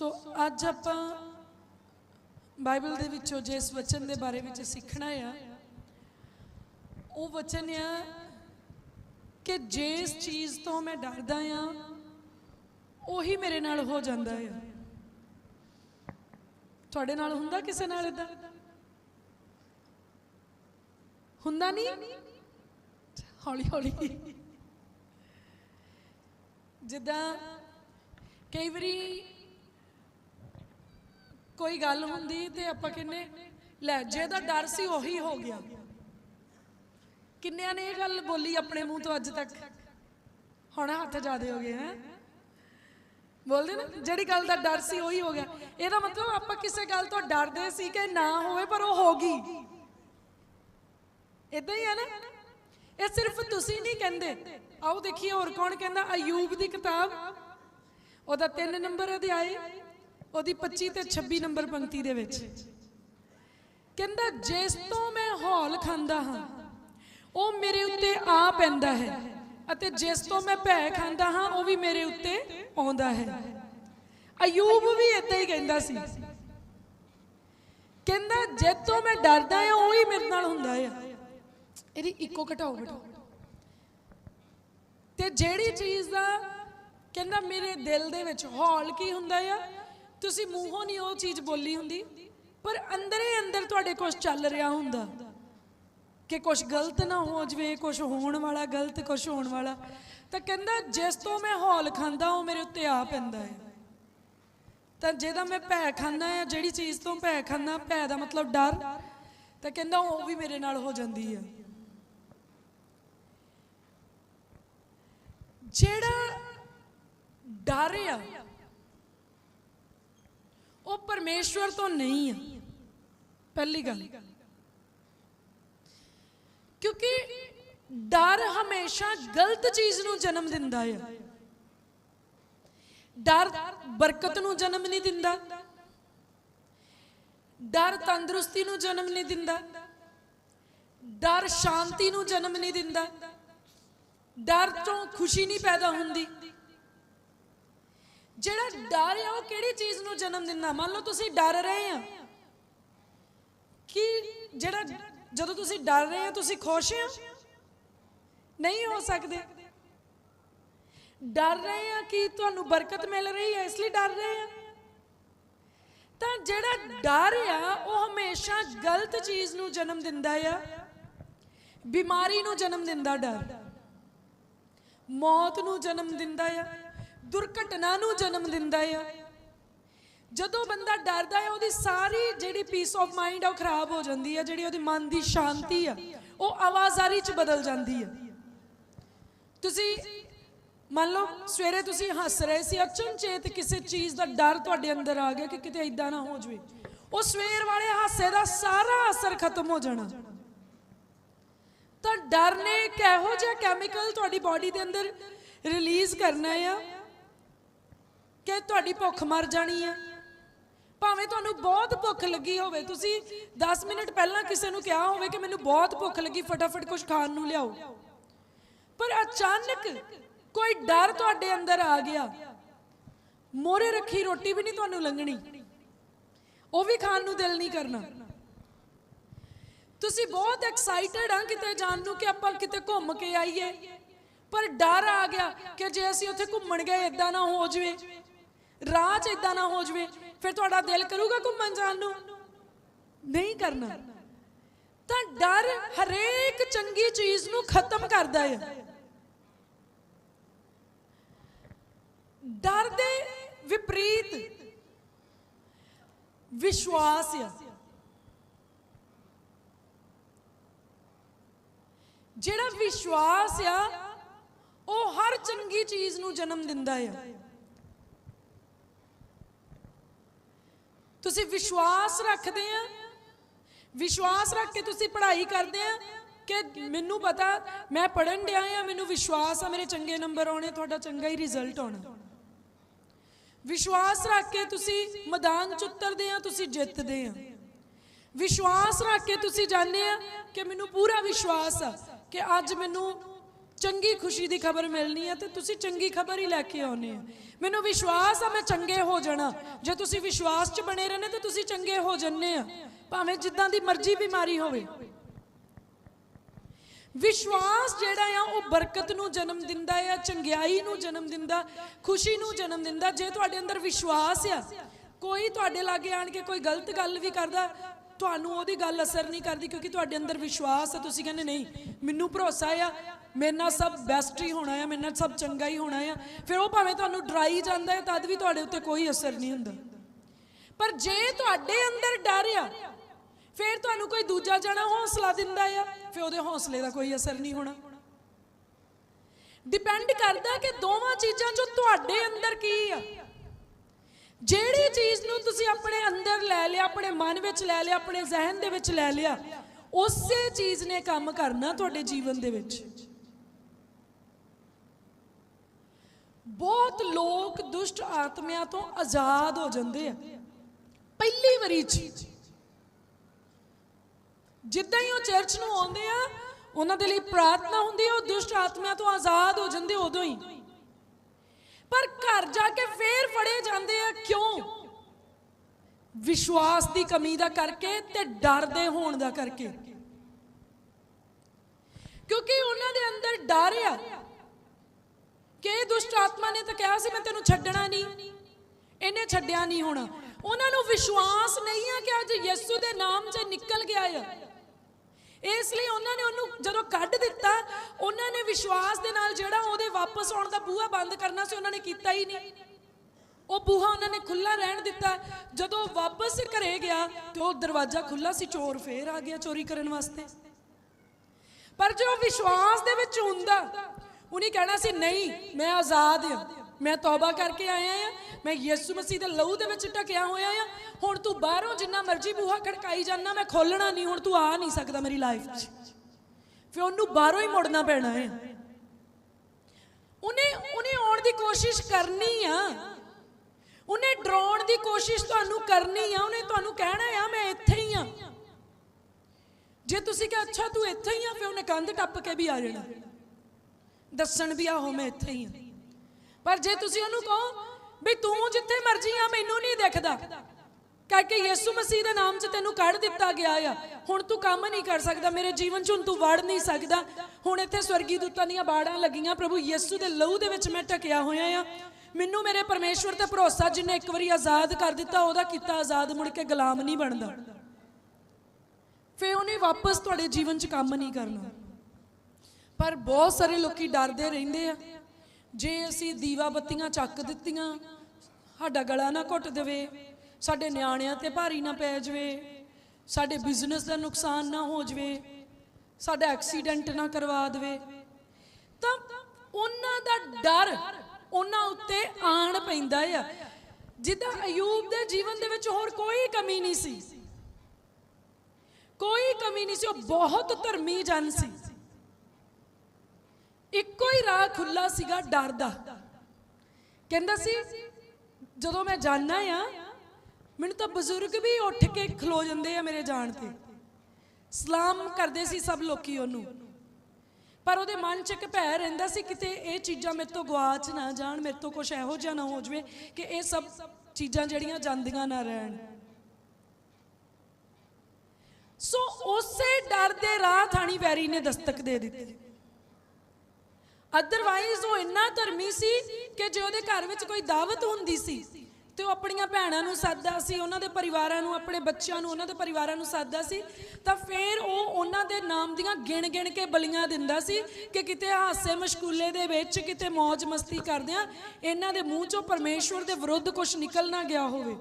ਸੋ ਅੱਜ ਆਪਾਂ ਬਾਈਬਲ ਦੇ ਵਿੱਚੋਂ ਜਿਸ ਵਚਨ ਦੇ ਬਾਰੇ ਵਿੱਚ ਸਿੱਖਣਾ ਆ, ਉਹ ਵਚਨ ਆ ਕਿ ਜਿਸ ਚੀਜ਼ ਤੋਂ ਮੈਂ ਡਰਦਾ ਆ, ਉਹੀ ਮੇਰੇ ਨਾਲ ਹੋ ਜਾਂਦਾ ਆ। ਤੁਹਾਡੇ ਨਾਲ ਹੁੰਦਾ ਕਿਸੇ ਨਾਲ ਇਦਾਂ ਹੁੰਦਾ ਨਹੀਂ ਹੌਲੀ ਹੌਲੀ। ਜਿੱਦਾਂ ਕਈ ਵਾਰੀ ਕੋਈ ਗੱਲ ਹੁੰਦੀ ਤੇ ਆਪਾਂ ਕਹਿੰਨੇ ਲੈ ਜਿਹਦਾ ਡਰ ਸੀ ਉਹੀ ਹੋ ਗਿਆ। ਕਿੰਨਿਆਂ ਨੇ ਇਹ ਗੱਲ ਬੋਲੀ ਆਪਣੇ ਮੂੰਹ ਤੋਂ ਅੱਜ ਤੱਕ? ਹੁਣ ਹੱਥ ਜਾਦੇ ਹੋ ਗਏ, ਹੈ? ਬੋਲਦੇ ਨਾ, ਜਿਹੜੀ ਗੱਲ ਦਾ ਡਰ ਸੀ ਉਹੀ ਹੋ ਗਿਆ। ਇਹਦਾ ਮਤਲਬ ਆਪਾਂ ਕਿਸੇ ਗੱਲ ਤੋਂ ਡਰਦੇ ਸੀ ਕਿ ਨਾ ਹੋਵੇ, ਪਰ ਉਹ ਹੋ ਗਈ। ਇਦਾਂ ਹੀ ਹੈ ਨਾ? ਇਹ ਸਿਰਫ ਤੁਸੀਂ ਨਹੀਂ ਕਹਿੰਦੇ। ਆਓ ਦੇਖੀਏ ਹੋਰ ਕੌਣ ਕਹਿੰਦਾ, ਅਯੂਬ ਦੀ ਕਿਤਾਬ। ਉਹਦਾ 3 ਨੰਬਰ ਅਧਿਆਏ ਉਹਦੀ 25 ਤੇ 26 ਨੰਬਰ ਪੰਕਤੀ ਦੇ ਵਿੱਚ। ਕਹਿੰਦਾ, ਜਿਸ ਤੋਂ ਮੈਂ ਹੌਲ ਖਾਂਦਾ ਹਾਂ, ਉਹ ਮੇਰੇ ਉੱਤੇ ਆ ਪੈਂਦਾ ਹੈ ਅਤੇ ਜਿਸ ਤੋਂ ਮੈਂ ਭੈ ਖਾਂਦਾ ਹਾਂ, ਉਹ ਵੀ ਮੇਰੇ ਉੱਤੇ ਆਉਂਦਾ ਹੈ। ਅਯੂਬ ਵੀ ਇਦਾਂ ਹੀ ਕਹਿੰਦਾ ਸੀ। ਕਹਿੰਦਾ, ਜਿਸ ਤੋਂ ਮੈਂ ਡਰਦਾ ਹਾਂ, ਉਹ ਹੀ ਮੇਰੇ ਨਾਲ ਹੁੰਦਾ ਹੈ ਇਹਦੀ ਇੱਕੋ ਘਟਾਓ ਬੇਟਾ। ਤੇ ਜਿਹੜੀ ਚੀਜ਼ ਦਾ ਕਹਿੰਦਾ, ਮੇਰੇ ਦਿਲ ਦੇ ਵਿੱਚ ਹੌਲ ਕੀ ਹੁੰਦਾ ਆ ਤੁਸੀਂ ਮੂੰਹੋਂ ਨਹੀਂ ਉਹ ਚੀਜ਼ ਬੋਲੀ ਹੁੰਦੀ, ਪਰ ਅੰਦਰੇ ਅੰਦਰ ਤੁਹਾਡੇ ਕੁਝ ਚੱਲ ਰਿਹਾ ਹੁੰਦਾ। ਕਿ ਕੁਝ ਗਲਤ ਨਾ ਹੋ ਜਵੇ ਕੁਝ ਹੋਣ ਵਾਲਾ ਗਲਤ ਕੁਝ ਹੋਣ ਵਾਲਾ। ਤਾਂ ਕਹਿੰਦਾ, ਜਿਸ ਤੋਂ ਮੈਂ ਹੌਲ ਖਾਂਦਾ, ਉਹ ਮੇਰੇ ਉੱਤੇ ਆ ਪੈਂਦਾ ਹੈ। ਤਾਂ ਜਿਹਦਾ ਮੈਂ ਭੈ ਖਾਂਦਾ ਆ ਜਿਹੜੀ ਚੀਜ਼ ਤੋਂ ਭੈ ਖਾਂਦਾ, ਭੈ ਦਾ ਮਤਲਬ ਡਰ। ਤਾਂ ਕਹਿੰਦਾ, ਉਹ ਵੀ ਮੇਰੇ ਨਾਲ ਹੋ ਜਾਂਦੀ ਹੈ। ਜਿਹੜਾ ਡਰ ਆ ਉਹ ਪਰਮੇਸ਼ਵਰ ਤੋਂ ਨਹੀਂ ਆ। ਪਹਿਲੀ ਗੱਲ। ਕਿਉਂਕਿ ਡਰ ਹਮੇਸ਼ਾ ਗਲਤ ਚੀਜ਼ ਨੂੰ ਜਨਮ ਦਿੰਦਾ ਹੈ ਡਰ ਬਰਕਤ ਨੂੰ ਜਨਮ ਨਹੀਂ ਦਿੰਦਾ। ਡਰ ਤੰਦਰੁਸਤੀ ਨੂੰ ਜਨਮ ਨਹੀਂ ਦਿੰਦਾ। ਡਰ ਸ਼ਾਂਤੀ ਨੂੰ ਜਨਮ ਨਹੀਂ ਦਿੰਦਾ। ਡਰ ਤੋਂ ਖੁਸ਼ੀ ਨਹੀਂ ਪੈਦਾ ਹੁੰਦੀ। ਜਿਹੜਾ ਡਰ ਆ, ਉਹ ਕਿਹੜੀ ਚੀਜ਼ ਨੂੰ ਜਨਮ ਦਿੰਦਾ? ਮੰਨ ਲਓ ਤੁਸੀਂ ਡਰ ਰਹੇ ਆ। ਕਿ ਜਿਹੜਾ ਜਦੋਂ ਤੁਸੀਂ ਡਰ ਰਹੇ ਆ, ਤੁਸੀਂ ਖੁਸ਼ ਆ? ਨਹੀਂ ਹੋ ਸਕਦੇ। ਡਰ ਰਹੇ ਆ ਕਿ ਤੁਹਾਨੂੰ ਬਰਕਤ ਮਿਲ ਰਹੀ ਹੈ ਇਸ ਲਈ ਡਰ ਰਹੇ ਆ। ਤਾਂ ਜਿਹੜਾ ਡਰ ਆ, ਉਹ ਹਮੇਸ਼ਾ ਗਲਤ ਚੀਜ਼ ਨੂੰ ਜਨਮ ਦਿੰਦਾ ਆ। ਬਿਮਾਰੀ ਨੂੰ ਜਨਮ ਦਿੰਦਾ ਡਰ। ਮੌਤ ਨੂੰ ਜਨਮ ਦਿੰਦਾ ਆ। ਦੁਰਘਟਨਾ ਨੂੰ ਜਨਮ ਦਿੰਦਾ ਆ। ਜਦੋਂ ਬੰਦਾ ਡਰਦਾ ਹੈ ਉਹਦੀ ਸਾਰੀ ਜਿਹੜੀ ਪੀਸ ਆਫ ਮਾਈਂਡ ਆ, ਉਹ ਖਰਾਬ ਹੋ ਜਾਂਦੀ ਹੈ ਜਿਹੜੀ ਉਹਦੀ ਮਨ ਦੀ ਸ਼ਾਂਤੀ ਆ, ਉਹ ਆਵਾਜ਼ਾਰੀ ਚ ਬਦਲ ਜਾਂਦੀ ਹੈ ਤੁਸੀਂ ਮੰਨ ਲਓ, ਸਵੇਰੇ ਤੁਸੀਂ ਹੱਸ ਰਹੇ ਸੀ, ਅਚਨਚੇਤ ਕਿਸੇ ਚੀਜ਼ ਦਾ ਡਰ ਤੁਹਾਡੇ ਅੰਦਰ ਆ ਗਿਆ ਕਿ ਕਿਤੇ ਇਦਾਂ ਨਾ ਹੋ ਜਵੇ। ਉਹ ਸਵੇਰ ਵਾਲੇ ਹਾਸੇ ਦਾ ਸਾਰਾ ਅਸਰ ਖਤਮ ਹੋ ਜਾਣਾ। ਤਾਂ ਡਰ ਨੇ ਇੱਕ ਇਹੋ ਜਿਹਾ ਕੈਮੀਕਲ ਤੁਹਾਡੀ ਬਾਡੀ ਦੇ ਅੰਦਰ ਰਿਲੀਜ਼ ਕਰਨਾ ਆ ਕਿ ਤੁਹਾਡੀ ਭੁੱਖ ਮਰ ਜਾਣੀ ਆ। ਭਾਵੇਂ ਤੁਹਾਨੂੰ ਬਹੁਤ ਭੁੱਖ ਲੱਗੀ ਹੋਵੇ, ਤੁਸੀਂ 10 ਮਿੰਟ ਪਹਿਲਾਂ ਕਿਸੇ ਨੂੰ ਕਿਹਾ ਹੋਵੇ ਕਿ ਮੈਨੂੰ ਬਹੁਤ ਭੁੱਖ ਲੱਗੀ, ਫਟਾਫਟ ਕੁਝ ਖਾਣ ਨੂੰ ਲਿਆਓ। ਪਰ ਅਚਾਨਕ ਕੋਈ ਡਰ ਤੁਹਾਡੇ ਅੰਦਰ ਆ ਗਿਆ। ਮੋਰੇ ਰੱਖੀ ਰੋਟੀ ਵੀ ਨਹੀਂ ਤੁਹਾਨੂੰ ਲੰਘਣੀ। ਉਹ ਵੀ ਖਾਣ ਨੂੰ ਦਿਲ ਨਹੀਂ ਕਰਨਾ। ਤੁਸੀਂ ਬਹੁਤ ਐਕਸਾਈਟਡ ਆ ਕਿਤੇ ਜਾਣ ਨੂੰ ਕਿ ਆਪਾਂ ਕਿਤੇ ਘੁੰਮ ਕੇ ਆਈਏ। ਪਰ ਡਰ ਆ ਗਿਆ ਕਿ ਜੇ ਅਸੀਂ ਉੱਥੇ ਘੁੰਮਣ ਗਏ ਇਦਾਂ ਨਾ ਹੋ ਜਵੇ। ਰਾਹ 'ਚ ਇਦਾਂ ਨਾ ਹੋ ਜਵੇ, ਫਿਰ ਤੁਹਾਡਾ ਦਿਲ ਕਰੂਗਾ ਘੁੰਮਣ ਜਾਣ ਨੂੰ? ਨਹੀਂ ਕਰਨਾ। ਤਾਂ ਡਰ ਹਰੇਕ ਚੰਗੀ ਚੀਜ਼ ਨੂੰ ਖਤਮ ਕਰਦਾ ਹੈ ਡਰ ਦੇ ਵਿਪਰੀਤ ਵਿਸ਼ਵਾਸ ਆ। ਜਿਹੜਾ ਵਿਸ਼ਵਾਸ ਆ, ਉਹ ਹਰ ਚੰਗੀ ਚੀਜ਼ ਨੂੰ ਜਨਮ ਦਿੰਦਾ ਆ। ਤੁਸੀਂ ਵਿਸ਼ਵਾਸ ਰੱਖਦੇ ਆ? ਵਿਸ਼ਵਾਸ ਰੱਖ ਕੇ ਤੁਸੀਂ ਪੜ੍ਹਾਈ ਕਰਦੇ ਆ? ਕਿ ਮੈਨੂੰ ਪਤਾ, ਮੈਂ ਪੜਨ ਡਿਆ ਆ, ਮੈਨੂੰ ਵਿਸ਼ਵਾਸ ਆ, ਮੇਰੇ ਚੰਗੇ ਨੰਬਰ ਆਉਣੇ, ਤੁਹਾਡਾ ਚੰਗਾ ਹੀ ਰਿਜ਼ਲਟ ਆਉਣਾ। ਵਿਸ਼ਵਾਸ ਰੱਖ ਕੇ ਤੁਸੀਂ ਮੈਦਾਨ ਚ ਉਤਰਦੇ ਆ, ਤੁਸੀਂ ਜਿੱਤਦੇ ਆ। ਵਿਸ਼ਵਾਸ ਰੱਖ ਕੇ ਤੁਸੀਂ ਜਾਂਦੇ ਆ ਕਿ ਮੈਨੂੰ ਪੂਰਾ ਵਿਸ਼ਵਾਸ ਆ ਕਿ ਅੱਜ ਮੈਨੂੰ ਚੰਗੀ ਖੁਸ਼ੀ ਦੀ ਖਬਰ ਮਿਲਣੀ ਹੈ ਤੇ ਤੁਸੀਂ ਚੰਗੀ ਖਬਰ ਹੀ ਲੈ ਕੇ ਆਉਨੇ ਆ। ਮੈਨੂੰ ਵਿਸ਼ਵਾਸ ਆ ਮੈਂ ਚੰਗੇ ਹੋ ਜਾਣਾ। ਜੇ ਤੁਸੀਂ ਵਿਸ਼ਵਾਸ 'ਚ ਬਣੇ ਰਹਿੰਦੇ ਤੇ ਤੁਸੀਂ ਚੰਗੇ ਹੋ ਜੰਨੇ ਆ। ਭਾਵੇਂ ਜਿੱਦਾਂ ਦੀ ਮਰਜ਼ੀ ਬਿਮਾਰੀ ਹੋਵੇ। ਵਿਸ਼ਵਾਸ ਜਿਹੜਾ ਆ, ਉਹ ਬਰਕਤ ਨੂੰ ਜਨਮ ਦਿੰਦਾ ਆ, ਚੰਗਿਆਈ ਨੂੰ ਜਨਮ ਦਿੰਦਾ, ਖੁਸ਼ੀ ਨੂੰ ਜਨਮ ਦਿੰਦਾ। ਜੇ ਤੁਹਾਡੇ ਅੰਦਰ ਵਿਸ਼ਵਾਸ ਆ, ਕੋਈ ਤੁਹਾਡੇ ਲਾਗੇ ਆਣ ਕੇ ਕੋਈ ਗਲਤ ਗੱਲ ਵੀ ਕਰਦਾ ਤੁਹਾਨੂੰ ਉਹਦੀ ਗੱਲ ਅਸਰ ਨਹੀਂ ਕਰਦੀ ਕਿਉਂਕਿ ਤੁਹਾਡੇ ਅੰਦਰ ਵਿਸ਼ਵਾਸ ਆ। ਤੁਸੀਂ ਕਹਿੰਦੇ, ਨਹੀਂ, ਮੈਨੂੰ ਭਰੋਸਾ ਆ। ਮੇਰੇ ਨਾਲ ਸਭ ਬੈਸਟ ਹੀ ਹੋਣਾ ਆ। ਮੇਰੇ ਨਾਲ ਸਭ ਚੰਗਾ ਹੀ ਹੋਣਾ ਆ। ਫਿਰ ਉਹ ਭਾਵੇਂ ਤੁਹਾਨੂੰ ਡਰਾਈ ਜਾਂਦਾ ਹੈ ਤਦ ਵੀ ਤੁਹਾਡੇ ਉੱਤੇ ਕੋਈ ਅਸਰ ਨਹੀਂ ਹੁੰਦਾ। ਪਰ ਜੇ ਤੁਹਾਡੇ ਅੰਦਰ ਡਰ ਆ, ਫਿਰ ਤੁਹਾਨੂੰ ਕੋਈ ਦੂਜਾ ਜਣਾ ਹੌਸਲਾ ਦਿੰਦਾ ਆ। ਫਿਰ ਉਹਦੇ ਹੌਸਲੇ ਦਾ ਕੋਈ ਅਸਰ ਨਹੀਂ ਹੋਣਾ। ਡਿਪੈਂਡ ਕਰਦਾ ਕਿ ਦੋਵਾਂ ਚੀਜ਼ਾਂ ਜੋ ਤੁਹਾਡੇ ਅੰਦਰ ਕੀ ਆ। ਜਿਹੜੀ ਚੀਜ਼ ਨੂੰ ਤੁਸੀਂ ਆਪਣੇ ਅੰਦਰ ਲੈ ਲਿਆ, ਆਪਣੇ ਮਨ ਵਿੱਚ ਲੈ ਲਿਆ, ਆਪਣੇ ਜ਼ਿਹਨ ਦੇ ਵਿੱਚ ਲੈ ਲਿਆ, ਉਸੇ ਚੀਜ਼ ਨੇ ਕੰਮ ਕਰਨਾ ਤੁਹਾਡੇ ਜੀਵਨ ਦੇ ਵਿੱਚ। ਬਹੁਤ ਲੋਕ ਦੁਸ਼ਟ ਆਤਮਿਆਂ ਤੋਂ ਆਜ਼ਾਦ ਹੋ ਜਾਂਦੇ ਆ। ਪਹਿਲੀ ਵਾਰੀ ਚ। ਜਿੱਦਾਂ ਹੀ ਉਹ ਚਰਚ ਨੂੰ ਆਉਂਦੇ ਆ, ਉਹਨਾਂ ਦੇ ਲਈ ਪ੍ਰਾਰਥਨਾ ਹੁੰਦੀ ਹੈ ਉਹ ਦੁਸ਼ਟ ਆਤਮਿਆਂ ਤੋਂ ਆਜ਼ਾਦ ਹੋ ਜਾਂਦੇ ਉਦੋਂ ਹੀ। ਪਰ ਘਰ ਜਾ ਕੇ ਫੇਰ ਫੜੇ ਜਾਂਦੇ ਆ ਕਿਉਂ? ਵਿਸ਼ਵਾਸ ਦੀ ਕਮੀ ਦਾ ਕਰਕੇ ਤੇ ਡਰ ਦੇ ਹੋਣ ਦਾ ਕਰਕੇ। ਕਿਉਂਕਿ ਉਹਨਾਂ ਦੇ ਅੰਦਰ ਡਰ ਆ ਕਿ ਦੁਸ਼ਟ ਆਤਮਾ ਨੇ ਤਾਂ ਕਿਹਾ ਸੀ, ਮੈਂ ਤੈਨੂੰ ਛੱਡਣਾ ਨਹੀਂ। ਇਹਨੇ ਛੱਡਿਆ ਨਹੀਂ ਹੋਣਾ। ਉਹਨਾਂ ਨੂੰ ਵਿਸ਼ਵਾਸ ਨਹੀਂ ਆ ਕਿ ਅੱਜ ਯਿਸੂ ਦੇ ਨਾਮ 'ਚ ਨਿਕਲ ਗਿਆ ਆ। ਇਸ ਲਈ ਉਹਨਾਂ ਨੇ ਉਹਨੂੰ ਜਦੋਂ ਕੱਢ ਦਿੱਤਾ, ਉਹਨਾਂ ਨੇ ਵਿਸ਼ਵਾਸ ਦੇ ਨਾਲ ਜਿਹੜਾ ਉਹਦੇ ਵਾਪਸ ਆਉਣ ਦਾ ਬੂਹਾ ਬੰਦ ਕਰਨਾ ਸੀ, ਉਹਨਾਂ ਨੇ ਕੀਤਾ ਹੀ ਨਹੀਂ। ਉਹ ਬੂਹਾ ਉਹਨਾਂ ਨੇ ਖੁੱਲਾ ਰਹਿਣ ਦਿੱਤਾ। ਜਦੋਂ ਵਾਪਸ ਘਰੇ ਗਿਆ ਤੇ ਉਹ ਦਰਵਾਜ਼ਾ ਖੁੱਲਾ ਸੀ, ਚੋਰ ਫੇਰ ਆ ਗਿਆ ਚੋਰੀ ਕਰਨ ਵਾਸਤੇ। ਪਰ ਜੋ ਵਿਸ਼ਵਾਸ ਦੇ ਵਿੱਚ ਹੁੰਦਾ, ਉਹਨੇ ਕਹਿਣਾ ਸੀ, ਨਹੀਂ, ਮੈਂ ਆਜ਼ਾਦ ਹਾਂ। ਮੈਂ ਤੌਬਾ ਕਰਕੇ ਆਇਆ ਆ ਮੈਂ ਯਿਸੂ ਮਸੀਹ ਦੇ ਲਹੂ ਦੇ ਵਿੱਚ ਟਕਿਆ ਹੋਇਆ ਆ ਹੁਣ ਤੂੰ ਬਾਹਰੋਂ ਜਿੰਨਾ ਮਰਜ਼ੀ ਬੂਹਾ ਖੜਕਾਈ ਜਾਂਦਾ ਮੈਂ ਖੋਲਣਾ ਨਹੀਂ। ਹੁਣ ਤੂੰ ਆ ਨਹੀਂ ਸਕਦਾ ਮੇਰੀ ਲਾਈਫ 'ਚ। ਫਿਰ ਉਹਨੂੰ ਬਾਹਰੋਂ ਹੀ ਮੁੜਨਾ ਪੈਣਾ ਹੈ। ਉਹਨੇ ਉਹਨੇ ਆਉਣ ਦੀ ਕੋਸ਼ਿਸ਼ ਕਰਨੀ ਆ। ਉਹਨੇ ਡਰਾਉਣ ਦੀ ਕੋਸ਼ਿਸ਼ ਤੁਹਾਨੂੰ ਕਰਨੀ ਆ, ਉਹਨੇ ਤੁਹਾਨੂੰ ਕਹਿਣਾ ਆ, ਮੈਂ ਇੱਥੇ ਹੀ ਆ। ਜੇ ਤੁਸੀਂ ਕਿਹਾ, ਅੱਛਾ, ਤੂੰ ਇੱਥੇ ਹੀ ਆ, ਫਿਰ ਉਹਨੇ ਕੰਧ ਟੱਪ ਕੇ ਵੀ ਆ ਜਾਣਾ। ਦੱਸਣ ਵੀ ਆਹੋ ਮੈਂ ਇੱਥੇ ਹੀ ਆ। ਪਰ ਜੇ ਤੁਸੀਂ ਉਹਨੂੰ ਕਹੋ ਵੀ ਤੂੰ ਜਿੱਥੇ ਮਰਜ਼ੀ ਆ, ਮੈਨੂੰ ਨਹੀਂ ਦਿਖਦਾ। ਕਰਕੇ ਯਿਸੂ ਮਸੀਹ ਦੇ ਨਾਮ 'ਚ ਤੈਨੂੰ ਕੱਢ ਦਿੱਤਾ ਗਿਆ ਆ। ਹੁਣ ਤੂੰ ਕੰਮ ਨਹੀਂ ਕਰ ਸਕਦਾ, ਮੇਰੇ ਜੀਵਨ 'ਚ ਹੁਣ ਤੂੰ ਵੜ ਨਹੀਂ ਸਕਦਾ। ਹੁਣ ਇੱਥੇ ਸਵਰਗੀ ਦੂਤਾਂ ਦੀਆਂ ਬਾੜਾਂ ਲੱਗੀਆਂ, ਪ੍ਰਭੂ ਯਿਸੂ ਦੇ ਲਹੂ ਦੇ ਵਿੱਚ ਮੈਂ ਟਕਿਆ ਹੋਇਆ ਆ। ਮੈਨੂੰ ਮੇਰੇ ਪਰਮੇਸ਼ਵਰ ਤੇ ਭਰੋਸਾ, ਜਿਨੇ ਇੱਕ ਵਾਰੀ ਆਜ਼ਾਦ ਕਰ ਦਿੱਤਾ, ਉਹਦਾ ਕੀਤਾ ਆਜ਼ਾਦ ਮੁੜ ਕੇ ਗੁਲਾਮ ਨਹੀਂ ਬਣਦਾ। ਫੇ ਉਹਨੇ ਵਾਪਸ ਤੁਹਾਡੇ ਜੀਵਨ 'ਚ ਕੰਮ ਨਹੀਂ ਕਰਨਾ। ਪਰ ਬਹੁਤ ਸਾਰੇ ਲੋਕੀ ਡਰਦੇ ਰਹਿੰਦੇ ਆ। ਜੇ ਅਸੀਂ ਦੀਵਾ ਬੱਤੀਆਂ ਚੱਕ ਦਿੱਤੀਆਂ, ਸਾਡਾ ਗਲਾ ਨਾ ਘੁੱਟ ਦੇਵੇ। ਸਾਡੇ ਨਿਆਣਿਆਂ ਤੇ ਭਾਰੀ ਨਾ ਪੈ ਜਾਵੇ, ਸਾਡੇ ਬਿਜ਼ਨਸ ਦਾ ਨੁਕਸਾਨ ਨਾ ਹੋ ਜਾਵੇ, ਸਾਡਾ ਐਕਸੀਡੈਂਟ ਨਾ ਕਰਵਾ ਦੇਵੇ। ਤਾਂ ਉਹਨਾਂ ਦਾ ਡਰ ਉਹਨਾਂ ਉੱਤੇ ਆਣ ਪੈਂਦਾ ਆ। ਜਿੱਦਾਂ ਅਯੂਬ ਦੇ ਜੀਵਨ ਦੇ ਵਿੱਚ ਹੋਰ ਕੋਈ ਕਮੀ ਨਹੀਂ ਸੀ। ਕੋਈ ਕਮੀ ਨਹੀਂ ਸੀ, ਉਹ ਬਹੁਤ ਧਰਮੀ ਜਨ ਸੀ। ਇੱਕੋ ਹੀ ਰਾਹ ਖੁੱਲਾ ਸੀਗਾ ਡਰ ਦਾ। ਕਹਿੰਦਾ ਸੀ, ਜਦੋਂ ਮੈਂ ਜਾਣਾ ਆ ਮੈਨੂੰ ਤਾਂ ਬਜ਼ੁਰਗ ਵੀ ਉੱਠ ਕੇ ਖਲੋ ਜਾਂਦੇ ਆ ਮੇਰੇ ਜਾਣ ਤੇ। ਸਲਾਮ ਕਰਦੇ ਸੀ ਸਭ ਲੋਕੀ ਉਹਨੂੰ। ਪਰ ਉਹਦੇ ਮਨ 'ਚ ਇੱਕ ਭੈ ਰਹਿੰਦਾ ਸੀ ਕਿਤੇ ਇਹ ਚੀਜ਼ਾਂ ਮੇਰੇ ਤੋਂ ਗਵਾਚ ਨਾ ਜਾਣ, ਮੇਰੇ ਤੋਂ ਕੁਝ ਇਹੋ ਜਿਹਾ ਨਾ ਹੋ ਜਵੇ ਕਿ ਇਹ ਸਭ ਚੀਜ਼ਾਂ ਜਿਹੜੀਆਂ ਜਾਂਦੀਆਂ ਨਾ ਰਹਿਣ। ਸੋ ਉਸੇ ਡਰ ਦੇ ਰਾਹ ਥਾਣੀ ਵੈਰੀ ਨੇ ਦਸਤਕ ਦੇ ਦਿੱਤੀ। ਅਦਰਵਾਈਜ਼ ਉਹ ਇੰਨਾ ਧਰਮੀ ਸੀ ਕਿ ਜੇ ਉਹਦੇ ਘਰ ਵਿੱਚ ਕੋਈ ਦਾਵਤ ਹੁੰਦੀ ਸੀ ਤੇ ਉਹ ਆਪਣੀਆਂ ਭੈਣਾਂ ਨੂੰ ਸੱਦਦਾ ਸੀ, ਉਹਨਾਂ ਦੇ ਪਰਿਵਾਰਾਂ ਨੂੰ, ਆਪਣੇ ਬੱਚਿਆਂ ਨੂੰ, ਉਹਨਾਂ ਦੇ ਪਰਿਵਾਰਾਂ ਨੂੰ ਸੱਦਦਾ ਸੀ। ਤਾਂ ਫਿਰ ਉਹ ਉਹਨਾਂ ਦੇ ਨਾਮ ਦੀਆਂ ਗਿਣ ਗਿਣ ਕੇ ਬਲੀਆਂ ਦਿੰਦਾ ਸੀ ਕਿ ਕਿਤੇ ਹਾਸੇ ਮਸ਼ਕੂਲੇ ਦੇ ਵਿੱਚ ਕਿਤੇ ਮौज ਮਸਤੀ ਕਰਦਿਆਂ ਇਹਨਾਂ ਦੇ ਮੂੰਹ ਚੋਂ ਪਰਮੇਸ਼ਵਰ ਦੇ ਵਿਰੁੱਧ ਕੁਝ ਨਿਕਲ ਨਾ ਗਿਆ ਹੋਵੇ।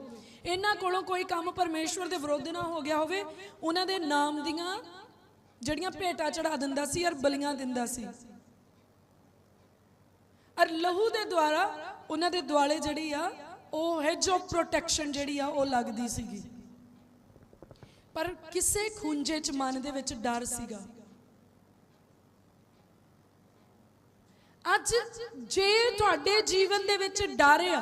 ਇਹਨਾਂ ਕੋਲੋਂ ਕੋਈ ਕੰਮ ਪਰਮੇਸ਼ਵਰ ਦੇ ਵਿਰੁੱਧ ਨਾ ਹੋ ਗਿਆ ਹੋਵੇ, ਉਹਨਾਂ ਦੇ ਨਾਮ ਦੀਆਂ ਜਿਹੜੀਆਂ ਭੇਟਾ ਚੜਾ ਦਿੰਦਾ ਸੀ ਔਰ ਬਲੀਆਂ ਦਿੰਦਾ ਸੀ। ਔਰ ਲਹੂ ਦੇ ਦੁਆਰਾ ਉਹਨਾਂ ਦੇ ਦੁਆਲੇ ਜਿਹੜੀ ਆ ਉਹ ਹੈਜ ਆਫ ਪ੍ਰੋਟੈਕਸ਼ਨ ਜਿਹੜੀ ਆ, ਉਹ ਲੱਗਦੀ ਸੀਗੀ। ਪਰ ਕਿਸੇ ਖੁੰਝੇ ਚ ਮਨ ਦੇ ਵਿੱਚ ਡਰ ਸੀਗਾ। ਅੱਜ ਜੇ ਤੁਹਾਡੇ ਜੀਵਨ ਦੇ ਵਿੱਚ ਡਰ ਆ,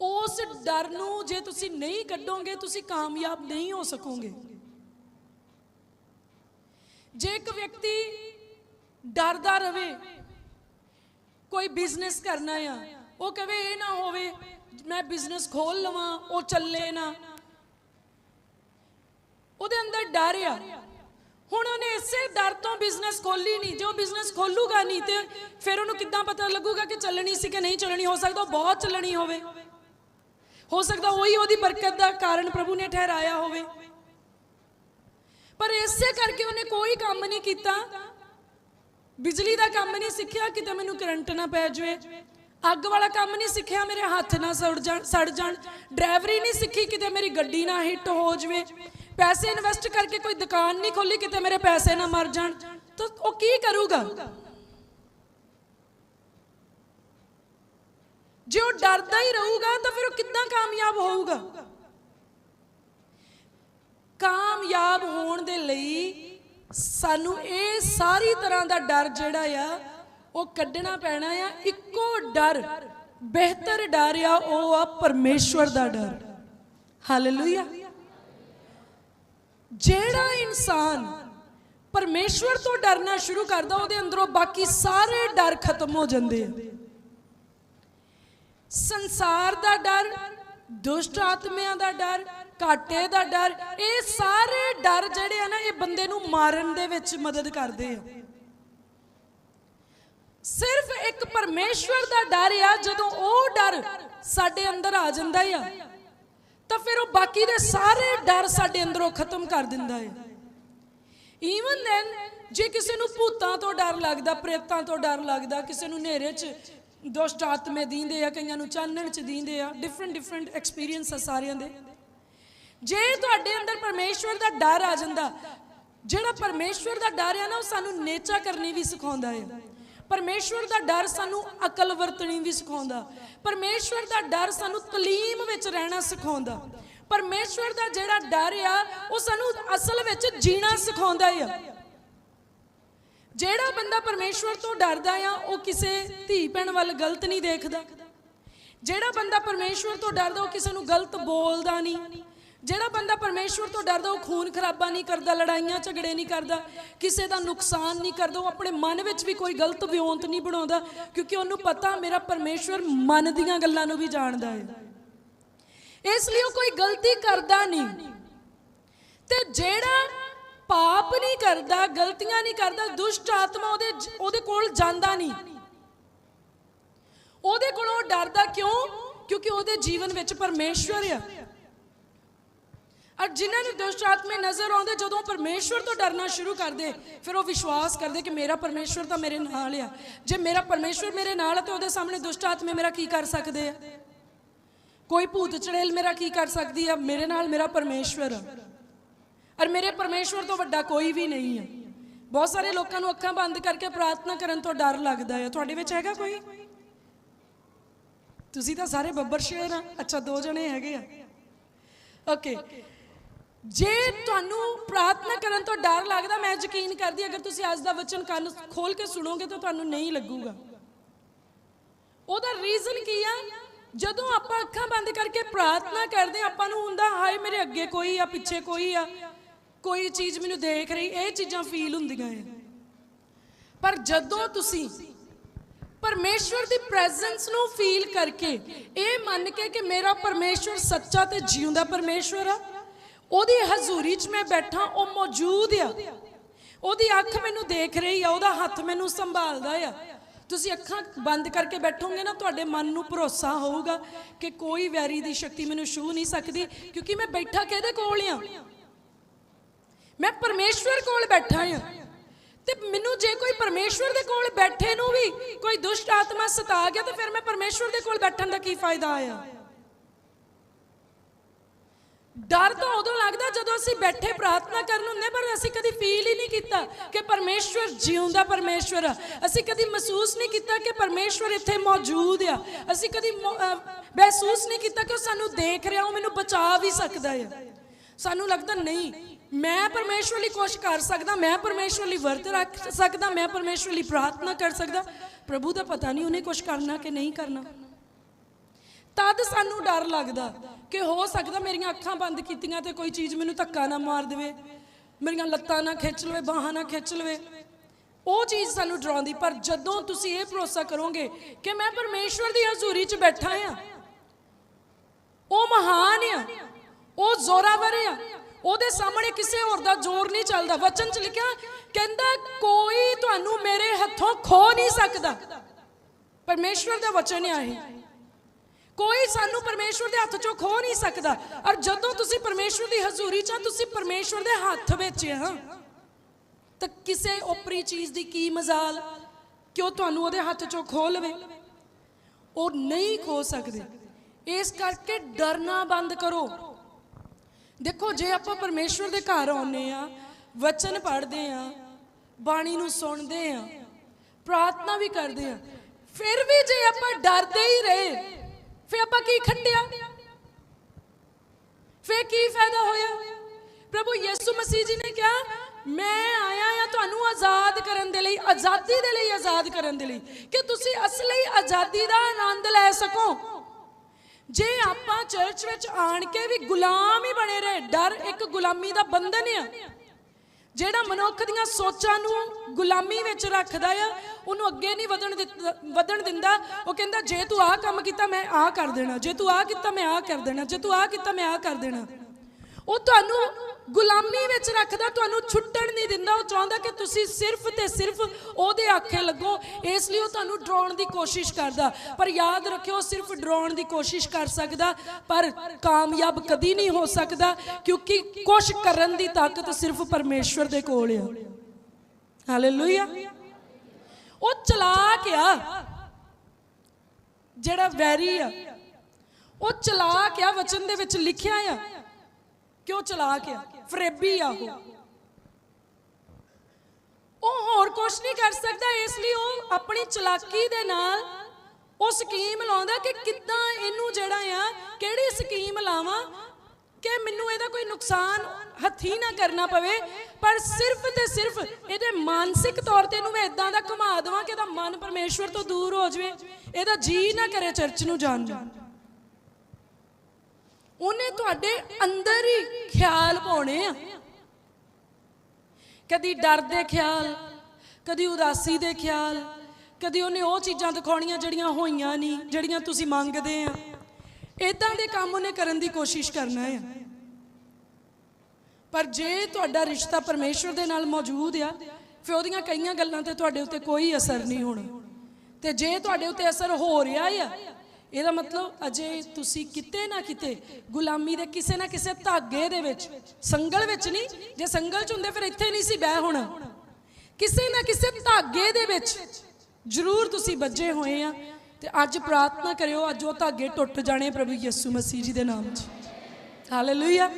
ਉਸ ਡਰ ਨੂੰ ਜੇ ਤੁਸੀਂ ਨਹੀਂ ਕੱਢੋਗੇ, ਤੁਸੀਂ ਕਾਮਯਾਬ ਨਹੀਂ ਹੋ ਸਕੋਗੇ। ਜੇ ਇੱਕ ਵਿਅਕਤੀ ਡਰਦਾ ਰਵੇ, ਕੋਈ ਬਿਜ਼ਨਸ ਕਰਨਾ ਆ ਉਹ ਕਵੇ ਇਹ ਨਾ ਹੋਵੇ, ਮੈਂ ਬਿਜ਼ਨਸ ਖੋਲ ਲਵਾਂ, ਉਹ ਚੱਲੇ ਨਾ। ਉਹਦੇ ਅੰਦਰ ਡਰ ਆ। ਹੁਣ ਉਹਨੇ ਇਸੇ ਡਰ ਤੋਂ ਬਿਜ਼ਨਸ ਖੋਲੀ ਨਹੀਂ। ਜੇ ਬਿਜ਼ਨਸ ਖੋਲੂਗਾ ਨਹੀਂ ਤੇ ਫਿਰ ਉਹਨੂੰ ਕਿੱਦਾਂ ਪਤਾ ਲੱਗੂਗਾ ਕਿ ਚੱਲਣੀ ਸੀ ਕਿ ਨਹੀਂ ਚੱਲਣੀ? ਹੋ ਸਕਦਾ ਉਹ ਬਹੁਤ ਚੱਲਣੀ ਹੋਵੇ। ਹੋ ਸਕਦਾ ਉਹੀ ਉਹਦੀ ਬਰਕਤ ਦਾ ਕਾਰਨ ਪ੍ਰਭੂ ਨੇ ਠਹਿਰਾਇਆ ਹੋਵੇ। ਪਰ ਇਸੇ ਕਰਕੇ ਉਹਨੇ ਕੋਈ ਕੰਮ ਨਹੀਂ ਕੀਤਾ। ਬਿਜਲੀ ਦਾ ਕੰਮ ਨਹੀਂ ਸਿੱਖਿਆ, ਕਿਤੇ ਮੈਨੂੰ ਕਰੰਟ ਨਾ ਪੈ ਜਾਵੇ। ਅੱਗ ਵਾਲਾ ਕੰਮ ਨਹੀਂ ਸਿੱਖਿਆ ਮੇਰੇ ਹੱਥ ਨਾ ਸੜ ਜਾਣ ਸੜ ਜਾਣ। ਡਰਾਈਵਰੀ ਨਹੀਂ ਸਿੱਖੀ ਕਿਤੇ ਮੇਰੀ ਗੱਡੀ ਨਾ ਹਿੱਟ ਹੋ ਜਾਵੇ। ਪੈਸੇ ਇਨਵੈਸਟ ਕਰਕੇ ਕੋਈ ਦੁਕਾਨ ਨਹੀਂ ਖੋਲੀ ਕਿਤੇ ਮੇਰੇ ਪੈਸੇ ਨਾ ਮਰ ਜਾਣ। ਤਾਂ ਉਹ ਕੀ ਕਰੂਗਾ? ਜੇ ਉਹ ਡਰਦਾ ਹੀ ਰਹੂਗਾ ਤਾਂ ਫਿਰ ਉਹ ਕਿੱਦਾਂ ਕਾਮਯਾਬ ਹੋਊਗਾ? ਕਾਮਯਾਬ ਹੋਣ ਦੇ ਲਈ ਸਾਨੂੰ ਇਹ ਸਾਰੀ ਤਰ੍ਹਾਂ ਦਾ ਡਰ ਜਿਹੜਾ ਆ ਉਹ ਕੱਢਣਾ ਪੈਣਾ ਆ, ਇੱਕੋ ਡਰ। ਬਿਹਤਰ ਡਰ ਆ, ਉਹ ਆ ਪਰਮੇਸ਼ਵਰ ਦਾ ਡਰ। ਹਾਲੇਲੂਇਆ ਜਿਹੜਾ ਇਨਸਾਨ ਪਰਮੇਸ਼ਵਰ ਤੋਂ ਡਰਨਾ ਸ਼ੁਰੂ ਕਰਦਾ, ਉਹਦੇ ਅੰਦਰੋਂ ਬਾਕੀ ਸਾਰੇ ਡਰ ਖਤਮ ਹੋ ਜਾਂਦੇ ਆ। ਸੰਸਾਰ ਦਾ ਡਰ, ਦੁਸ਼ਟ ਆਤਮਿਆਂ ਦਾ ਡਰ, ਘਾਟੇ ਦਾ ਡਰ, ਇਹ ਸਾਰੇ ਡਰ ਜਿਹੜੇ ਆ ਨਾ, ਇਹ ਬੰਦੇ ਨੂੰ ਮਾਰਨ ਦੇ ਵਿੱਚ ਮਦਦ ਕਰਦੇ ਆ। ਸਿਰਫ ਇੱਕ ਪਰਮੇਸ਼ਵਰ ਦਾ ਡਰ ਆ, ਜਦੋਂ ਉਹ ਡਰ ਸਾਡੇ ਅੰਦਰ ਆ ਜਾਂਦਾ ਆ, ਤਾਂ ਫਿਰ ਉਹ ਬਾਕੀ ਦੇ ਸਾਰੇ ਡਰ ਸਾਡੇ ਅੰਦਰੋਂ ਖਤਮ ਕਰ ਦਿੰਦਾ ਹੈ ਈਵਨ ਦੈਨ ਜੇ ਕਿਸੇ ਨੂੰ ਭੂਤਾਂ ਤੋਂ ਡਰ ਲੱਗਦਾ, ਪ੍ਰੇਤਾਂ ਤੋਂ ਡਰ ਲੱਗਦਾ, ਕਿਸੇ ਨੂੰ ਹਨੇਰੇ 'ਚ ਦੁਸ਼ਟ ਆਤਮੇ ਦੀਂਦੇ ਆ, ਕਈਆਂ ਨੂੰ ਚਾਨਣ 'ਚ ਦੀਂਦੇ ਆ ਡਿਫਰੈਂਟ ਡਿਫਰੈਂਟ ਐਕਸਪੀਰੀਅੰਸ ਆ ਸਾਰਿਆਂ ਦੇ। ਜੇ ਤੁਹਾਡੇ ਅੰਦਰ ਪਰਮੇਸ਼ਵਰ ਦਾ ਡਰ ਆ ਜਾਂਦਾ, ਜਿਹੜਾ ਪਰਮੇਸ਼ਵਰ ਦਾ ਡਰ ਆ ਨਾ, ਉਹ ਸਾਨੂੰ ਨੇਚਾ ਕਰਨੀ ਵੀ ਸਿਖਾਉਂਦਾ ਹੈ ਪਰਮੇਸ਼ਵਰ ਦਾ ਡਰ ਸਾਨੂੰ ਅਕਲ ਵਰਤਣੀ ਵੀ ਸਿਖਾਉਂਦਾ। ਪਰਮੇਸ਼ਵਰ ਦਾ ਡਰ ਸਾਨੂੰ ਤਲੀਮ ਵਿੱਚ ਰਹਿਣਾ ਸਿਖਾਉਂਦਾ। ਪਰਮੇਸ਼ਵਰ ਦਾ ਜਿਹੜਾ ਡਰ ਆ, ਉਹ ਸਾਨੂੰ ਅਸਲ ਵਿੱਚ ਜੀਣਾ ਸਿਖਾਉਂਦਾ ਆ। ਜਿਹੜਾ ਬੰਦਾ ਪਰਮੇਸ਼ਵਰ ਤੋਂ ਡਰਦਾ ਆ, ਉਹ ਕਿਸੇ ਧੀ ਭੈਣ ਵੱਲ ਗਲਤ ਨਹੀਂ ਦੇਖਦਾ। ਜਿਹੜਾ ਬੰਦਾ ਪਰਮੇਸ਼ਵਰ ਤੋਂ ਡਰਦਾ, ਉਹ ਕਿਸੇ ਨੂੰ ਗਲਤ ਬੋਲਦਾ ਨਹੀਂ। ਜਿਹੜਾ ਬੰਦਾ ਪਰਮੇਸ਼ਵਰ ਤੋਂ ਡਰਦਾ, ਉਹ ਖੂਨ ਖਰਾਬਾ ਨਹੀਂ ਕਰਦਾ, ਲੜਾਈਆਂ ਝਗੜੇ ਨਹੀਂ ਕਰਦਾ, ਕਿਸੇ ਦਾ ਨੁਕਸਾਨ ਨਹੀਂ ਕਰਦਾ, ਉਹ ਆਪਣੇ ਮਨ ਵਿੱਚ ਵੀ ਕੋਈ ਗਲਤ ਵਿਉਂਤ ਨਹੀਂ ਬਣਾਉਂਦਾ, ਕਿਉਂਕਿ ਉਹਨੂੰ ਪਤਾ ਮੇਰਾ ਪਰਮੇਸ਼ਵਰ ਮਨ ਦੀਆਂ ਗੱਲਾਂ ਨੂੰ ਵੀ ਜਾਣਦਾ ਹੈ। ਇਸ ਲਈ ਉਹ ਕੋਈ ਗਲਤੀ ਕਰਦਾ ਨਹੀਂ। ਤੇ ਜਿਹੜਾ ਪਾਪ ਨਹੀਂ ਕਰਦਾ, ਗਲਤੀਆਂ ਨਹੀਂ ਕਰਦਾ, ਦੁਸ਼ਟ ਆਤਮਾ ਉਹਦੇ ਉਹਦੇ ਕੋਲ ਜਾਂਦਾ ਨਹੀਂ। ਉਹਦੇ ਕੋਲੋਂ ਡਰਦਾ ਕਿਉਂ? ਕਿਉਂਕਿ ਉਹਦੇ ਜੀਵਨ ਵਿੱਚ ਪਰਮੇਸ਼ਵਰ ਆ। ਔਰ ਜਿਨ੍ਹਾਂ ਨੂੰ ਦੁਸ਼ਟ ਆਤਮੇ ਨਜ਼ਰ ਆਉਂਦੇ, ਜਦੋਂ ਪਰਮੇਸ਼ਵਰ ਤੋਂ ਡਰਨਾ ਸ਼ੁਰੂ ਕਰਦੇ, ਫਿਰ ਉਹ ਵਿਸ਼ਵਾਸ ਕਰਦੇ ਕਿ ਮੇਰਾ ਪਰਮੇਸ਼ਵਰ ਤਾਂ ਮੇਰੇ ਨਾਲ ਆ। ਜੇ ਮੇਰਾ ਪਰਮੇਸ਼ਵਰ ਮੇਰੇ ਨਾਲ ਹੈ ਤੇ ਉਹਦੇ ਸਾਹਮਣੇ ਦੁਸ਼ਟ ਆਤਮੇ ਮੇਰਾ ਕੀ ਕਰ ਸਕਦੇ ਆ? ਕੋਈ ਭੂਤ ਚੜੇਲ ਮੇਰਾ ਕੀ ਕਰ ਸਕਦੀ ਆ? ਮੇਰੇ ਨਾਲ ਮੇਰਾ ਪਰਮੇਸ਼ਵਰ ਆ। ਔਰ ਮੇਰੇ ਪਰਮੇਸ਼ਵਰ ਤੋਂ ਵੱਡਾ ਕੋਈ ਵੀ ਨਹੀਂ ਹੈ ਬਹੁਤ ਸਾਰੇ ਲੋਕਾਂ ਨੂੰ ਅੱਖਾਂ ਬੰਦ ਕਰਕੇ ਪ੍ਰਾਰਥਨਾ ਕਰਨ ਤੋਂ ਡਰ ਲੱਗਦਾ ਹੈ ਤੁਹਾਡੇ ਵਿੱਚ ਹੈਗਾ ਕੋਈ? ਤੁਸੀਂ ਤਾਂ ਸਾਰੇ ਬੱਬਰ ਸ਼ੇਰ ਆ। ਅੱਛਾ, ਦੋ ਜਣੇ ਹੈਗੇ ਆ। ਓਕੇ ਜੇ ਤੁਹਾਨੂੰ ਪ੍ਰਾਰਥਨਾ ਕਰਨ ਤੋਂ ਡਰ ਲੱਗਦਾ ਮੈਂ ਯਕੀਨ ਕਰਦੀ ਅਗਰ ਤੁਸੀਂ ਅੱਜ ਦਾ ਵਚਨ ਕੰਨ ਖੋਲ ਕੇ ਸੁਣੋਗੇ ਤਾਂ ਤੁਹਾਨੂੰ ਨਹੀਂ ਲੱਗੂਗਾ। ਉਹਦਾ ਰੀਜ਼ਨ ਕੀ ਆ? ਜਦੋਂ ਆਪਾਂ ਅੱਖਾਂ ਬੰਦ ਕਰਕੇ ਪ੍ਰਾਰਥਨਾ ਕਰਦੇ ਹਾਂ, ਆਪਾਂ ਨੂੰ ਹੁੰਦਾ ਹਾਏ ਮੇਰੇ ਅੱਗੇ ਕੋਈ ਆ ਪਿੱਛੇ ਕੋਈ ਆ ਕੋਈ ਚੀਜ਼ ਮੈਨੂੰ ਦੇਖ ਰਹੀ ਇਹ ਚੀਜ਼ਾਂ ਫੀਲ ਹੁੰਦੀਆਂ ਆ। ਪਰ ਜਦੋਂ ਤੁਸੀਂ ਪਰਮੇਸ਼ਵਰ ਦੀ ਪ੍ਰੈਜ਼ੈਂਸ ਨੂੰ ਫੀਲ ਕਰਕੇ ਇਹ ਮੰਨ ਕੇ ਕਿ ਮੇਰਾ ਪਰਮੇਸ਼ਵਰ ਸੱਚਾ ਤੇ ਜਿਉਂਦਾ ਪਰਮੇਸ਼ਵਰ ਆ ਉਹਦੀ ਹਜ਼ੂਰੀ 'ਚ ਮੈਂ ਬੈਠਾ, ਉਹ ਮੌਜੂਦ ਆ। ਉਹਦੀ ਅੱਖ ਮੈਨੂੰ ਦੇਖ ਰਹੀ ਆ, ਉਹਦਾ ਹੱਥ ਮੈਨੂੰ ਸੰਭਾਲਦਾ ਆ। ਤੁਸੀਂ ਅੱਖਾਂ ਬੰਦ ਕਰਕੇ ਬੈਠੋਗੇ ਨਾ, ਤੁਹਾਡੇ ਮਨ ਨੂੰ ਭਰੋਸਾ ਹੋਊਗਾ ਕਿ ਕੋਈ ਵੈਰੀ ਦੀ ਸ਼ਕਤੀ ਮੈਨੂੰ ਛੂ ਨਹੀਂ ਸਕਦੀ, ਕਿਉਂਕਿ ਮੈਂ ਬੈਠਾ ਕਿਹਦੇ ਕੋਲ ਆ? ਮੈਂ ਪਰਮੇਸ਼ਵਰ ਕੋਲ ਬੈਠਾ ਆ। ਤੇ ਮੈਨੂੰ ਜੇ ਕੋਈ ਪਰਮੇਸ਼ਵਰ ਦੇ ਕੋਲ ਬੈਠੇ ਨੂੰ ਵੀ ਕੋਈ ਦੁਸ਼ਟ ਆਤਮਾ ਸਤਾ ਗਿਆ, ਤਾਂ ਫਿਰ ਮੈਂ ਪਰਮੇਸ਼ਵਰ ਦੇ ਕੋਲ ਬੈਠਣ ਦਾ ਕੀ ਫਾਇਦਾ ਆਇਆ ਡਰ ਤਾਂ ਉਦੋਂ ਲੱਗਦਾ ਜਦੋਂ ਅਸੀਂ ਬੈਠੇ ਪ੍ਰਾਰਥਨਾ ਕਰਨ ਹੁੰਦੇ ਪਰ ਅਸੀਂ ਕਦੀ ਫੀਲ ਹੀ ਨਹੀਂ ਕੀਤਾ ਕਿ ਪਰਮੇਸ਼ਵਰ ਜਿਉਂਦਾ ਪਰਮੇਸ਼ਵਰ ਆ। ਅਸੀਂ ਕਦੀ ਮਹਿਸੂਸ ਨਹੀਂ ਕੀਤਾ ਕਿ ਪਰਮੇਸ਼ਵਰ ਇੱਥੇ ਮੌਜੂਦ ਆ। ਅਸੀਂ ਕਦੀ ਮਹਿਸੂਸ ਨਹੀਂ ਕੀਤਾ ਕਿ ਉਹ ਸਾਨੂੰ ਦੇਖ ਰਿਹਾ, ਉਹ ਮੈਨੂੰ ਬਚਾ ਵੀ ਸਕਦਾ ਹੈ ਸਾਨੂੰ ਲੱਗਦਾ ਨਹੀਂ, ਮੈਂ ਪਰਮੇਸ਼ਵਰ ਲਈ ਕੁਝ ਕਰ ਸਕਦਾ, ਮੈਂ ਪਰਮੇਸ਼ਵਰ ਲਈ ਵਰਤ ਰੱਖ ਸਕਦਾ, ਮੈਂ ਪਰਮੇਸ਼ਵਰ ਲਈ ਪ੍ਰਾਰਥਨਾ ਕਰ ਸਕਦਾ। ਪ੍ਰਭੂ ਦਾ ਪਤਾ ਨਹੀਂ ਉਹਨੇ ਕੁਝ ਕਰਨਾ ਕਿ ਨਹੀਂ ਕਰਨਾ। ਤਦ ਸਾਨੂੰ ਡਰ ਲੱਗਦਾ ਕਿ ਹੋ ਸਕਦਾ ਮੇਰੀਆਂ ਅੱਖਾਂ ਬੰਦ ਕੀਤੀਆਂ ਤੇ ਕੋਈ ਚੀਜ਼ ਮੈਨੂੰ ਧੱਕਾ ਨਾ ਮਾਰ ਦੇਵੇ, ਮੇਰੀਆਂ ਲੱਤਾਂ ਨਾ ਖਿੱਚ ਲਵੇ, ਬਾਹਾਂ ਨਾ ਖਿੱਚ ਲਵੇ। ਉਹ ਚੀਜ਼ ਸਾਨੂੰ ਡਰਾਉਂਦੀ, ਪਰ ਜਦੋਂ ਤੁਸੀਂ ਇਹ ਭਰੋਸਾ ਕਰੋਗੇ ਕਿ ਮੈਂ ਪਰਮੇਸ਼ਵਰ ਦੀ ਹਜ਼ੂਰੀ 'ਚ ਬੈਠਾ ਆ ਉਹ ਮਹਾਨ ਆ ਉਹ ਜ਼ੋਰਾਵਰ ਆ ਉਹਦੇ ਸਾਹਮਣੇ ਕਿਸੇ ਹੋਰ ਦਾ ਜ਼ੋਰ ਨਹੀਂ ਚੱਲਦਾ। ਵਚਨ 'ਚ ਲਿਖਿਆ, ਕਹਿੰਦਾ, ਕੋਈ ਤੁਹਾਨੂੰ ਮੇਰੇ ਹੱਥੋਂ ਖੋ ਨਹੀਂ ਸਕਦਾ। ਪਰਮੇਸ਼ਵਰ ਦਾ ਵਚਨ ਆ ਇਹ। ਕੋਈ ਸਾਨੂੰ ਪਰਮੇਸ਼ਵਰ ਦੇ ਹੱਥ 'ਚੋਂ ਖੋ ਨਹੀਂ ਸਕਦਾ। ਔਰ ਜਦੋਂ ਤੁਸੀਂ ਪਰਮੇਸ਼ਵਰ ਦੀ ਹਜ਼ੂਰੀ 'ਚ ਤੁਸੀਂ ਪਰਮੇਸ਼ਵਰ ਦੇ ਹੱਥ ਵਿੱਚ ਆ ਤਾਂ ਕਿਸੇ ਓਪਰੀ ਚੀਜ਼ ਦੀ ਕੀ ਮਜ਼ਾਲ? ਕਿਉਂ ਤੁਹਾਨੂੰ ਉਹਦੇ ਹੱਥ 'ਚੋਂ ਖੋ ਲਵੇ? ਉਹ ਨਹੀਂ ਖੋ ਸਕਦੇ। ਇਸ ਕਰਕੇ ਡਰਨਾ ਬੰਦ ਕਰੋ। ਦੇਖੋ, ਜੇ ਆਪਾਂ ਪਰਮੇਸ਼ਵਰ ਦੇ ਘਰ ਆਉਂਦੇ ਆ, ਵਚਨ ਪੜ੍ਹਦੇ ਆ, ਬਾਣੀ ਨੂੰ ਸੁਣਦੇ ਆ, ਪ੍ਰਾਰਥਨਾ ਵੀ ਕਰਦੇ ਆ, ਫਿਰ ਵੀ ਜੇ ਆਪਾਂ ਡਰਦੇ ਹੀ ਰਹੇ ਫਿਰ ਆਪਾਂ ਕੀ ਖੱਟਿਆ? ਫਿਰ ਕੀ ਫਾਇਦਾ ਹੋਇਆ? ਪ੍ਰਭੂ ਯਿਸੂ ਮਸੀਹ ਜੀ ਨੇ ਕਿਹਾ, ਮੈਂ ਆਇਆ ਆ ਤੁਹਾਨੂੰ ਆਜ਼ਾਦ ਕਰਨ ਦੇ ਲਈ, ਆਜ਼ਾਦੀ ਦੇ ਲਈ, ਆਜ਼ਾਦ ਕਰਨ ਦੇ ਲਈ, ਕਿ ਤੁਸੀਂ ਅਸਲੀ ਆਜ਼ਾਦੀ ਦਾ ਆਨੰਦ ਲੈ ਸਕੋ। ਜੇ ਆਪਾਂ ਚਰਚ ਵਿੱਚ ਆਣ ਕੇ ਵੀ ਗੁਲਾਮ ਹੀ ਬਣੇ ਰਹੇ, ਡਰ ਇੱਕ ਗੁਲਾਮੀ ਦਾ ਬੰਧਨ ਆ। ਜਿਹੜਾ ਮਨੁੱਖ ਦੀਆਂ ਸੋਚਾਂ ਨੂੰ ਗੁਲਾਮੀ ਵਿੱਚ ਰੱਖਦਾ ਆ, ਉਹਨੂੰ ਅੱਗੇ ਨਹੀਂ ਵਧਣ ਵਧਣ ਦਿੰਦਾ। ਉਹ ਕਹਿੰਦਾ, ਜੇ ਤੂੰ ਆਹ ਕੰਮ ਕੀਤਾ, ਮੈਂ ਆਹ ਕਰ ਦੇਣਾ। ਜੇ ਤੂੰ ਆਹ ਕੀਤਾ, ਮੈਂ ਆਹ ਕਰ ਦੇਣਾ। ਜੇ ਤੂੰ ਆਹ ਕੀਤਾ, ਮੈਂ ਆਹ ਕਰ ਦੇਣਾ। ਉਹ ਤੁਹਾਨੂੰ ਗੁਲਾਮੀ ਵਿੱਚ ਰੱਖਦਾ, ਤੁਹਾਨੂੰ ਛੁੱਟਣ ਨਹੀਂ ਦਿੰਦਾ, ਉਹ ਚਾਹੁੰਦਾ ਕਿ ਤੁਸੀਂ ਸਿਰਫ ਤੇ ਸਿਰਫ ਉਹਦੇ ਆਖੇ ਲੱਗੋ, ਇਸ ਲਈ ਉਹ ਤੁਹਾਨੂੰ ਡਰਾਉਣ ਦੀ ਕੋਸ਼ਿਸ਼ ਕਰਦਾ। ਪਰ ਯਾਦ ਰੱਖਿਓ ਸਿਰਫ ਡਰਾਉਣ ਦੀ ਕੋਸ਼ਿਸ਼ ਕਰ ਸਕਦਾ, ਪਰ ਕਾਮਯਾਬ ਕਦੀ ਨਹੀਂ ਹੋ ਸਕਦਾ, ਕਿਉਂਕਿ ਕੁਝ ਕਰਨ ਦੀ ਤਾਕਤ ਸਿਰਫ ਪਰਮੇਸ਼ਵਰ ਦੇ ਕੋਲ ਆ। ਹਾਲੇਲੂਇਆ ਉਹ ਚਲਾਕ ਆ। ਜਿਹੜਾ ਵੈਰੀ ਆ, ਉਹ ਚਲਾਕ ਆ, ਵਚਨ ਦੇ ਵਿੱਚ ਲਿਖਿਆ ਆ ਕਿਉਂ ਚਲਾਕ ਆ। ਫਰੇਬੀ ਆ ਉਹ। ਉਹ ਹੋਰ ਕੁਝ ਨਹੀਂ ਕਰ ਸਕਦਾ, ਇਸ ਲਈ ਉਹ ਆਪਣੀ ਚਲਾਕੀ ਦੇ ਨਾਲ ਉਹ ਸਕੀਮ ਲਾਉਂਦਾ ਕਿ ਕਿੱਦਾਂ ਇਹਨੂੰ ਜਿਹੜਾ ਆ, ਕਿਹੜੀ ਸਕੀਮ ਲਾਵਾਂ ਕਿ ਮੈਨੂੰ ਇਹਦਾ ਕੋਈ ਨੁਕਸਾਨ ਹੱਥੀ ਨਾ ਕਰਨਾ ਪਵੇ, ਪਰ ਸਿਰਫ ਤੇ ਸਿਰਫ ਇਹਦੇ ਮਾਨਸਿਕ ਤੌਰ ਤੇ ਇਹਨੂੰ ਮੈਂ ਇਦਾਂ ਦਾ ਘੁਮਾ ਦੇਵਾਂ ਕਿ ਇਹਦਾ ਮਨ ਪਰਮੇਸ਼ਵਰ ਤੋਂ ਦੂਰ ਹੋ ਜਾਵੇ, ਇਹਦਾ ਜੀ ਨਾ ਕਰੇ ਚਰਚ ਨੂੰ ਜਾਣ ਨੂੰ। ਉਹਨੇ ਤੁਹਾਡੇ ਅੰਦਰ ਹੀ ਖਿਆਲ ਪਾਉਣੇ ਆ। ਕਦੀ ਡਰ ਦੇ ਖਿਆਲ, ਕਦੀ ਉਦਾਸੀ ਦੇ ਖਿਆਲ, ਕਦੀ ਉਹਨੇ ਉਹ ਚੀਜ਼ਾਂ ਦਿਖਾਉਣੀਆਂ ਜਿਹੜੀਆਂ ਹੋਈਆਂ ਨਹੀਂ, ਜਿਹੜੀਆਂ ਤੁਸੀਂ ਮੰਗਦੇ ਆ। ਇਦਾਂ ਦੇ ਕੰਮ ਉਹਨੇ ਕਰਨ ਦੀ ਕੋਸ਼ਿਸ਼ ਕਰਨਾ ਆ। ਪਰ ਜੇ ਤੁਹਾਡਾ ਰਿਸ਼ਤਾ ਪਰਮੇਸ਼ਵਰ ਦੇ ਨਾਲ ਮੌਜੂਦ ਆ, ਫਿਰ ਉਹਦੀਆਂ ਕਈਆਂ ਗੱਲਾਂ ਤੇ ਤੁਹਾਡੇ ਉੱਤੇ ਕੋਈ ਅਸਰ ਨਹੀਂ ਹੋਣਾ। ਤੇ ਜੇ ਤੁਹਾਡੇ ਉੱਤੇ ਅਸਰ ਹੋ ਰਿਹਾ ਆ ਇਹਦਾ ਮਤਲਬ ਅਜੇ ਤੁਸੀਂ ਕਿਤੇ ਨਾ ਕਿਤੇ ਗੁਲਾਮੀ ਦੇ ਕਿਸੇ ਨਾ ਕਿਸੇ ਧਾਗੇ ਦੇ ਵਿੱਚ, ਸੰਗਲ ਵਿੱਚ ਨਹੀਂ, ਜੇ ਸੰਗਲ ਚ ਹੁੰਦੇ ਫਿਰ ਇੱਥੇ ਨਹੀਂ ਸੀ ਬਹਿ ਹੋਣਾ। ਕਿਸੇ ਨਾ ਕਿਸੇ ਧਾਗੇ ਦੇ ਵਿੱਚ ਜ਼ਰੂਰ ਤੁਸੀਂ ਵੱਜੇ ਹੋਏ ਆ ਤੇ ਅੱਜ ਪ੍ਰਾਰਥਨਾ ਕਰਿਓ, ਅੱਜ ਉਹ ਧਾਗੇ ਟੁੱਟ ਜਾਣੇ ਪ੍ਰਭੂ ਯਿਸੂ ਮਸੀਹ ਜੀ ਦੇ ਨਾਮ 'ਚ। ਹਾਲੇਲੂਇਆ